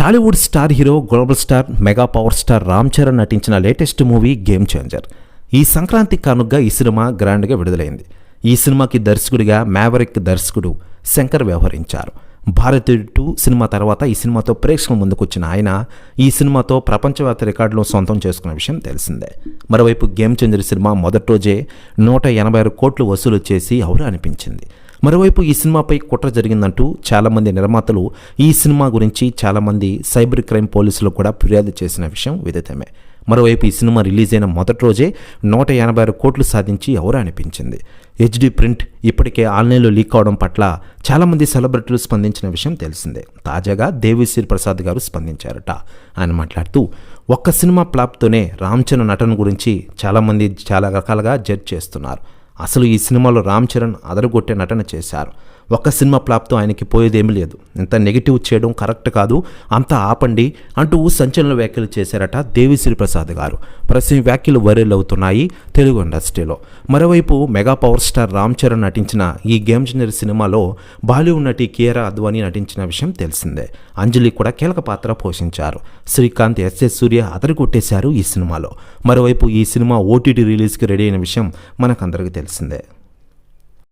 Tollywood star hero global star mega power star Ram Charan నటించిన latest movie game changer. ఈ సంక్రాంతి కానుగ్గా ఈ cinema గ్రాండ్గా విడుదలైంది. ఈ సినిమాకి దర్శకుడిగా మ్యావరిక్ దర్శకుడు శంకర్ వ్యవహరించారు. భారతీయుడు టూ సినిమా తర్వాత ఈ సినిమాతో ప్రేక్షకుల ముందుకొచ్చిన ఆయన ఈ సినిమాతో ప్రపంచవ్యాప్త రికార్డులను సొంతం చేసుకున్న విషయం తెలిసిందే. మరోవైపు గేమ్ చేంజర్ సినిమా మొదటి రోజే నూట ఎనభై ఆరు కోట్లు వసూలు చేసి ఔరా అనిపించింది. మరోవైపు ఈ సినిమాపై కుట్ర జరిగిందంటూ చాలామంది నిర్మాతలు ఈ సినిమా గురించి చాలామంది సైబర్ క్రైమ్ పోలీసులు కూడా ఫిర్యాదు చేసిన విషయం విదితమే. మరోవైపు ఈ సినిమా రిలీజ్ అయిన మొదటి రోజే నూట ఎనభై ఆరు కోట్లు సాధించి ఎవరు అనిపించింది. హెచ్డి ప్రింట్ ఇప్పటికే ఆన్లైన్లో లీక్ అవడం పట్ల చాలామంది సెలబ్రిటీలు స్పందించిన విషయం తెలిసిందే. తాజాగా దేవిశ్రీ ప్రసాద్ గారు స్పందించారట. ఆయన మాట్లాడుతూ ఒక్క సినిమా ప్లాప్తోనే రామ్ చరణ్ నటన గురించి చాలామంది చాలా రకాలుగా జడ్జ్ చేస్తున్నారు. అసలు ఈ సినిమాలో రామ్ చరణ్ అదరగొట్టే నటన చేశారు. ఒక్క సినిమా ప్లాప్తో ఆయనకి పోయేదేమీ లేదు. ఇంత నెగిటివ్ చేయడం కరెక్ట్ కాదు అంతా ఆపండి అంటూ సంచలన వ్యాఖ్యలు చేశారట దేవిశ్రీ ప్రసాద్ గారు. ప్రస్తుతం వ్యాఖ్యలు వైరల్ అవుతున్నాయి తెలుగు ఇండస్ట్రీలో. మరోవైపు mega power star Ram Charan నటించిన ఈ గేమ్ జనర్ సినిమాలో బాలీవుడ్ నటి కియరా అద్వానీ నటించిన విషయం తెలిసిందే. అంజలి కూడా కీలక పాత్ర పోషించారు. శ్రీకాంత్ ఎస్ఎస్ సూర్య అదరగొట్టేశారు ఈ సినిమాలో. మరోవైపు ఈ సినిమా ఓటీటీ రిలీజ్కి రెడీ అయిన విషయం మనకందరికీ తెలిసిందే.